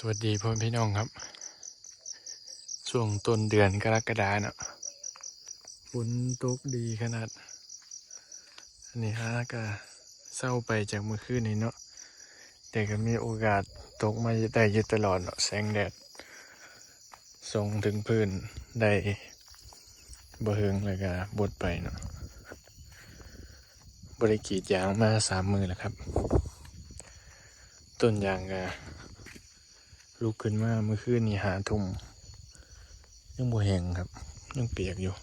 สวัสดีพ่อพี่น้องครับ ช่วงต้นเดือนกรกฎาเนาะฝนตกดีขนาด อันนี้ฮะก็เศร้าไปจากเมื่อคืนนี้เนาะแต่ก็มีโอกาสตกมาได้อยู่ตลอดเนาะแสงแดดส่งถึงพื้นได้บ่เฮงเลยก็บดไปเนาะบริกีดยางมาสามมือแล้วครับ ต้นยางก็ ลุกขึ้นมาเมื่อคืนนี้หาทุ่มยังบ่แห้งครับ ยังเปียกอยู่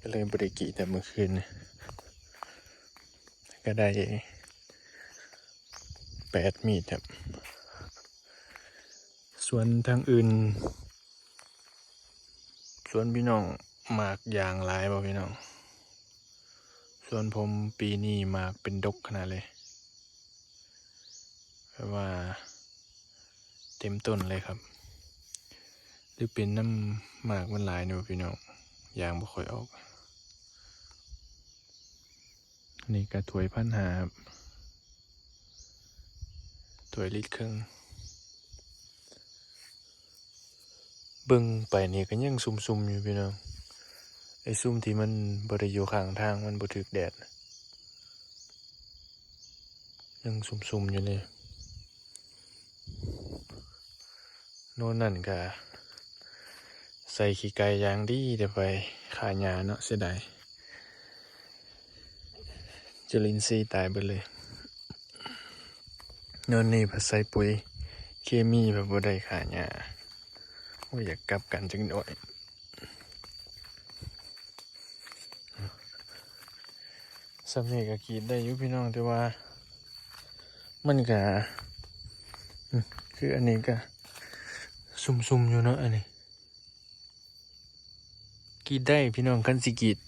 ก็เลยบริกรีแต่เมื่อคืน ก็ได้แปดมีดครับ ส่วนทางอื่น ส่วนพี่น้องหมากยางหลายบ่พี่น้อง ส่วนผมปีนี้หมากเป็นดกขนาดเลย แปลว่า เต็มต้นเลยครับ หรือเป็นน้ำหมากมันหลายเนอะพี่น้องยางบ่ค่อยออกนี่กระถวยพันหาครับถวยลิตรครึ่งเบิ่งไปนี่ก็ยังซุ่มๆอยู่พี่น้องไอ้ซุ่มที่มันบริอยู่ข้างทางมันบ่ถึกแดดยังซุ่มๆอยู่เลย โน่นนั่นก็ใส่ขี้ไก่อยางดีเดี๋ยวไปขายยาเนาะเสียดายจุลินทรีย์ตายไปเลยโน่นนี่ผัดใส่ปุ๋ยเคมีแบบบ่ได้ขายยาโอ้ยอยากกลับกันจังหน่อยสำเนียก็กรีดได้ยู่พี่น้องแต่ว่า มันก็คืออันนี้ก็ ซุ่มๆอยู่เนาะอันนี้กีดได้พี่น้องคันสิกีด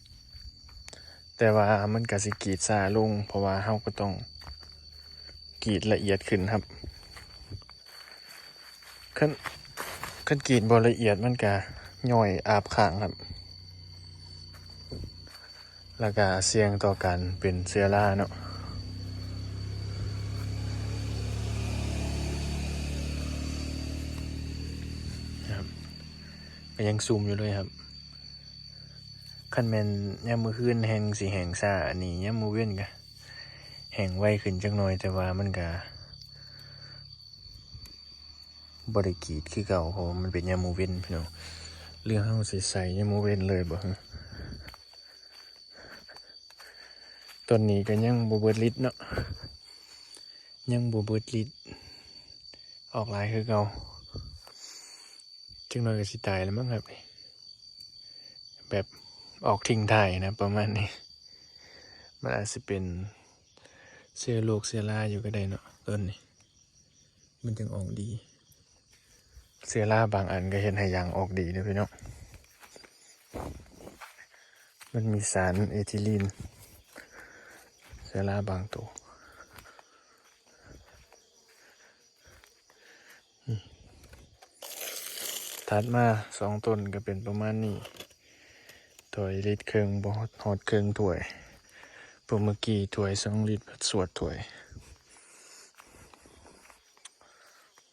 แต่ว่ามันก็สิกีดซาลง เพราะว่าเฮาก็ต้องกีดละเอียดขึ้นครับคันคันกีดบ่ละเอียดมันก็ย่อยอาบข้างครับ แล้วก็เสี่ยงต่อการเป็นเชื้อราเนาะ ครับ ก็ยังซูมอยู่เลยครับคันแมนย่ามมือขึ้นแหงสีแหงซ่าอันนี้ย่ามมือเว้นกะแหงไวขึ้นจักหน่อยแต่ว่ามันกะบริกีดคือเก่าเพราะมันเป็นยามมือเว้นพี่น้องเรื่องเฮาใส่ใส่ยามมือเว้นเลยบ่ฮะตอนนี้ก็ยังบ่เบิดลิดเนาะยังบ่เบิดลิดออกลายคือเก่า จังหน่อยก็สิตายแล้วมั้งครับนี่แบบออกทิ้งถ่ายนะ ประมาณนี้ มันอาจจะเป็นเสื้อโลกเสื้อลาอยู่ก็ได้เนาะต้นนี้มันจึงออกดีเสื้อลาบางอันก็เห็นให้ยางออกดีนะพี่เนาะมันมีสารเอทิลีนเสื้อลาบางตัว ถัดมาสองต้นก็เป็นประมาณนี้ถ้วยลิตรเครื่องบอดฮอดเครื่องถ้วยปกเมื่อกี้ถ้วยสองลิตรสวดถ้วย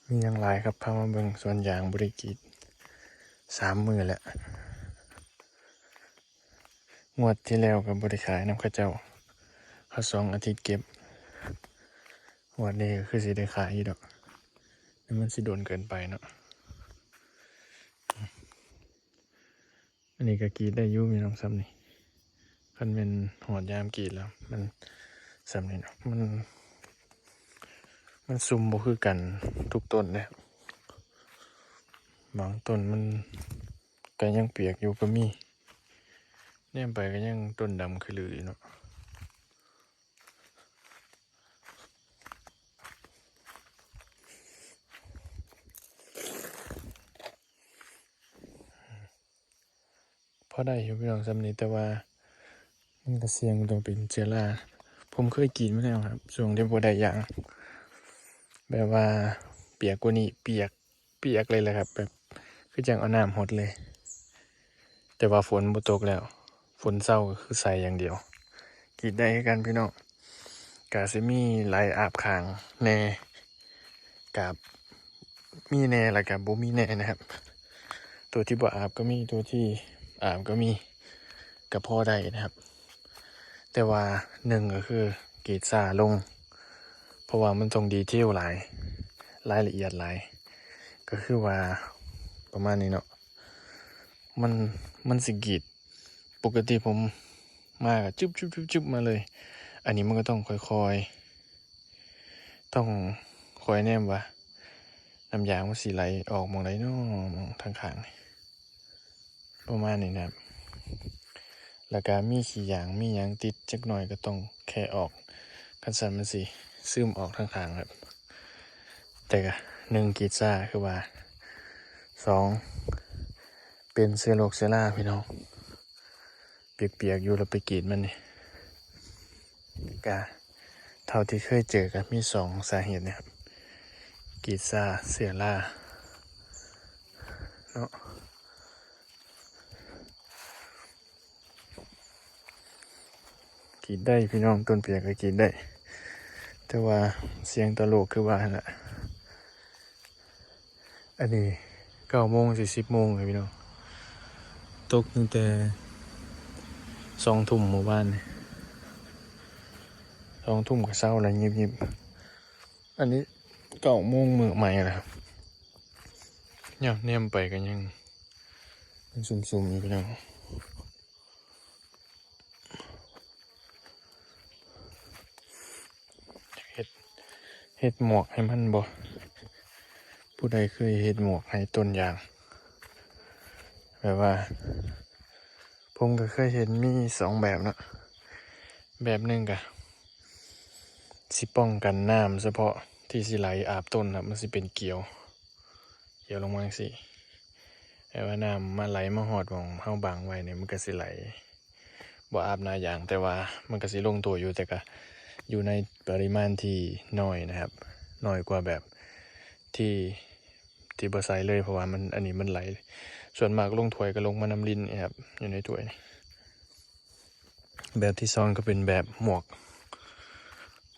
มีอย่างไรครับพามาเบิงส่วนยางบริกิตสามมือแหละงวดที่แล้วกับบริขายน้ำข้าเจ้าเขาสองอาทิตย์เก็บงวดนี้คือสิได้ขายอยู่ดอกนี่มันสิโดนเกินไปเนาะ อันนี้ก็กีดได้ยุ่มีน้องซ้ำนี่คันเป็นหอดยามกีดแล้ว มันซ้ำนี่เนาะมัน มันซุ่มบ่คือกันทุกต้นเลยบางต้นมันก็ยังเปียกอยู่ก็มีเนี่ยไปก็ยังต้นดำคือลืออยู่เนาะ อได้อยู่พี่น้องซ้ำนีแต่ว่ามันก็เสียงต้องเป็นเชื้อราผมเคยกินมาแล้วครับช่วงที่บ่ได้ยางแบบว่าเปียกกว่านี้เปียกเปียกเลยแหละครับ แบบคือจังเอาน้ำหดเลย แต่ว่าฝนบ่ตกแล้ว ฝนเศร้าก็คือใส่อย่างเดียวกินได้กันพี่น้องกาซิมีไหลอาบขางแน่กับมีแน่แล้วกับบ่มีแน่นะครับ ตัวที่บ่อาบก็มีตัวที่ อาบก็มีกับพ่อได้นะครับ แต่ว่าหนึ่งก็คือกรีดซาลง เพราะว่ามันต้องดีเทลหลายรายละเอียดหลาย ก็คือว่าประมาณนี้เนาะมันมันสิกีดปกติผมมากจุ๊บจุ๊บจุ๊บจุ๊บมาเลย อันนี้มันก็ต้องค่อยๆ ต้องคอยแนมว่าน้ำยางมันสีไหลออกมองไหนเนาะมองทางข้างนี่ ประมาณนี้นะครับ แล้วก็มีขี้ยางมียางติดจักหน่อยก็ต้องแค่ออกคันสันมันสิซึมออกทางข้างครับ แต่ก็หนึ่งกีซ่าคือว่าสองเป็นเซโลกเซล่าพี่น้อง เปียกๆอยู่เราไปกีดมันนี่กะเท่าที่เคยเจอกันมีสองสาเหตุนะครับกรีดซาเสียล่าเนาะ กรีดได้พี่น้องต้นเปียกก็กรีดได้ แต่ว่าเสียงตลกคือว่าหั่นละอันนี้เก้าโมงสี่สิบโมงเลยพี่น้องตกตั้งแต่สองทุ่มหมู่บ้านสองทุ่มกับเศร้าอะไรเงียบๆอันนี้เก้าโมงมือใหม่แล้วเนี่ยเนมไปกันยังยังซุ่มๆอยู่พี่น้องเฮ็ดเฮ็ดหมวกให้มันบ่ผู้ใดเคยเฮ็ดหมวกให้ต้นยาง แบบว่า ผมก็เคยเห็นมีสองแบบเนะแบบหนึ่งกะสิป้องกันน้ำเฉพาะที่สิไหลอาบต้นครับมันสิเป็นเกลียว เกลียวลงมาสิแต่ว่าน้ำมาไหลมาหอดของเฮาบางไว้เนี่ยมันก็สิไหลบ่อาบหนาอย่างแต่ว่ามันก็สิลงตัวอยู่แต่ก็ อยู่ในปริมาณที่น้อยนะครับน้อยกว่าแบบที่ที่บ่ใส่เลยเพราะว่ามันอันนี้มันไหล ส่วนมากลงถ้วยก็ลงมาน้ำลินนี่ครับอยู่ในถ้วย แบบที่ซองก็เป็นแบบหมวก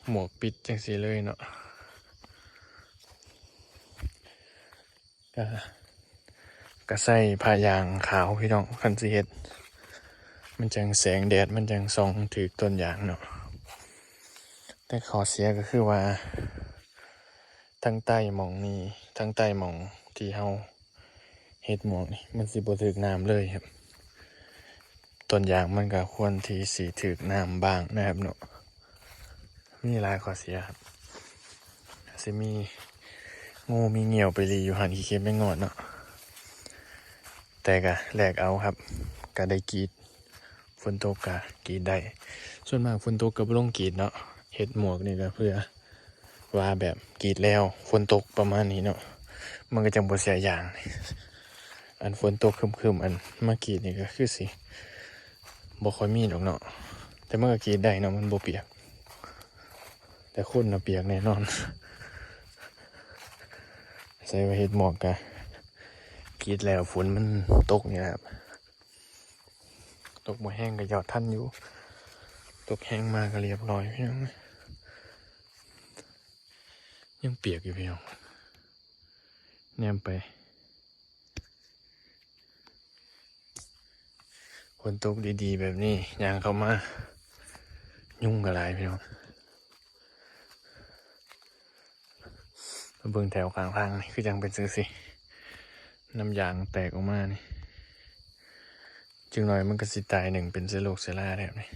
หมวกปิดจังสีเลยเนาะก็ก็ใส่ผ้ายางขาวพี่น้องคันสีเฮ็ด มันจังแสงแดดมันจังส่องถือต้นยางเนาะ แต่ขอเสียก็คือว่าทั้งใต้หมองนี้ทั้งใต้หมองที่เฮาเฮ็ดหมวกนี่มันสิบ่ถึกน้ำเลยครับต้นยางมันก็ควรที่สิถึกน้ำบ้างนะครับเนาะมีหลายข้อเสียครับสิมีงูมีเหงี่ยวไปรีอยู่หันขี้เข็มไม่งอดเนาะแต่ก็แลกเอาครับก็ได้กีดฝนตกก็กีดได้ส่วนมากฝนตกก็บ่ลงกีดเนาะ เฮ็ดหมวกนี่ก็เพื่อว่าแบบกรีดแล้วฝนตกประมาณนี้เนาะมันก็จังบ่เสียอย่าง อันฝนตกคึมๆอันเมื่อกี้นี่ก็คือสิบ่ค่อยมีดอกเนาะแต่เมื่อกี้ได้เนาะมันบ่เปียก แต่คนน่ะเปียกแน่นอนใส่ไว้เฮ็ดหมอกกะกรีดแล้วฝนมันตกนี่แหละครับตกบ่แห้งก็ยอดทันอยู่ ตกแห้งมาก็เรียบร้อยพี่น้องยังเปียกอยู่พี่น้องแนมไปฝนตกดีๆ แบบนี้ยางเข้ามา ยุ่งกับไรพี่น้องเบิ่งแถวกลางทางนี่คือยังเป็นซื้อสิน้ำยางแตกออกมานี่จึงหน่อยมันก็สิตายหนึ่งเป็นเซโลกเซล่าแบบนี้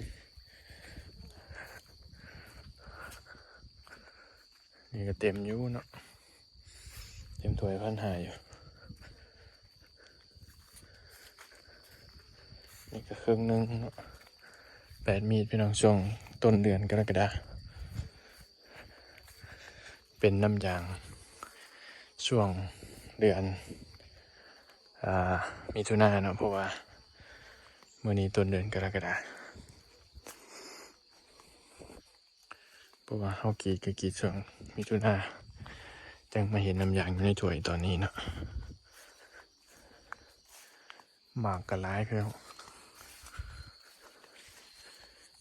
นี่ก็เต็มอยู่เนาะ เต็มถ้วยพันหายอยู่ นี่ก็ครึ่งหนึ่งเนาะแปดมีดพี่น้องช่วงต้นเดือนกรกฎาเป็นน้ำยาง ช่วงเดือนอ่ามิถุนาเนาะเพราะว่าเมื่อนี้ต้นเดือนกรกฎาเพ ราะว่าเฮากีดก็กีดช่วงมิถุนาจังมาเห็นน้ำยางอยู่ในถ้วยตอนนี้เนาะหมากกระร้ายพี่น้อง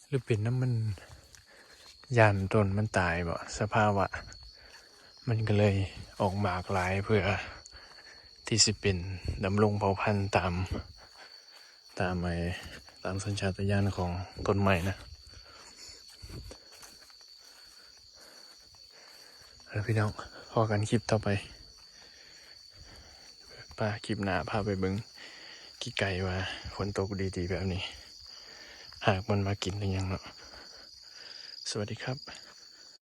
หรือเป็นน้ำมันยานต้นมันตายบ่สภาวะมันก็เลยออกหมากหลายเพื่อที่สิเป็นดำรงเผ่าพันธุ์ตาม ตามไอตามสัญชาตญาณของต้นไม้นะ แล้วพี่น้องพอกันคลิปต่อไปป้าคลิปหน้าพาไปเบิงกี่ไก่ว่าฝนตกดีๆแบบนี้ หากมันมากินหรือยังเนาะสวัสดีครับ